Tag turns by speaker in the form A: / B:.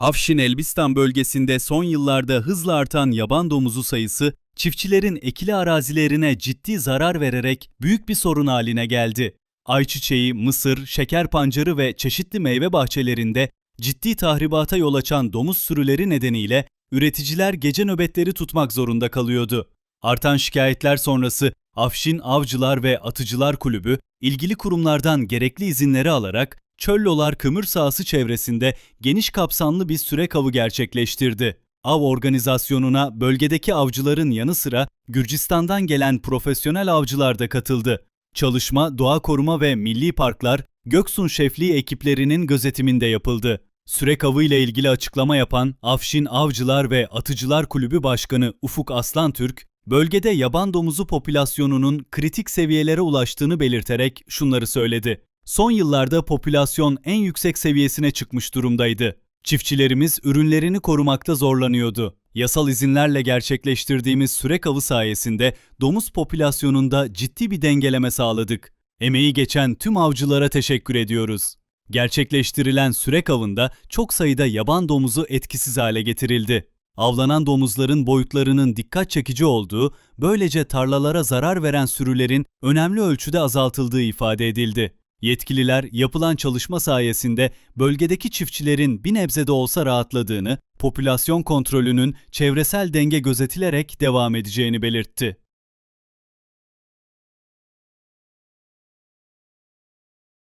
A: Afşin Elbistan bölgesinde son yıllarda hızla artan yaban domuzu sayısı çiftçilerin ekili arazilerine ciddi zarar vererek büyük bir sorun haline geldi. Ayçiçeği, mısır, şeker pancarı ve çeşitli meyve bahçelerinde ciddi tahribata yol açan domuz sürüleri nedeniyle üreticiler gece nöbetleri tutmak zorunda kalıyordu. Artan şikayetler sonrası Afşin Avcılar ve Atıcılar Kulübü ilgili kurumlardan gerekli izinleri alarak Çöllolar Kımır sahası çevresinde geniş kapsamlı bir sürek avı gerçekleştirdi. Av organizasyonuna bölgedeki avcıların yanı sıra Gürcistan'dan gelen profesyonel avcılar da katıldı. Çalışma Doğa Koruma ve Milli Parklar Göksun Şefliği ekiplerinin gözetiminde yapıldı. Sürek avı ile ilgili açıklama yapan Afşin Avcılar ve Atıcılar Kulübü Başkanı Ufuk Aslantürk, bölgede yaban domuzu popülasyonunun kritik seviyelere ulaştığını belirterek şunları söyledi. Son yıllarda popülasyon en yüksek seviyesine çıkmış durumdaydı. Çiftçilerimiz ürünlerini korumakta zorlanıyordu. Yasal izinlerle gerçekleştirdiğimiz sürek avı sayesinde domuz popülasyonunda ciddi bir dengeleme sağladık. Emeği geçen tüm avcılara teşekkür ediyoruz. Gerçekleştirilen sürek avında çok sayıda yaban domuzu etkisiz hale getirildi. Avlanan domuzların boyutlarının dikkat çekici olduğu, böylece tarlalara zarar veren sürülerin önemli ölçüde azaltıldığı ifade edildi. Yetkililer yapılan çalışma sayesinde bölgedeki çiftçilerin bir nebze de olsa rahatladığını, popülasyon kontrolünün çevresel denge gözetilerek devam edeceğini belirtti.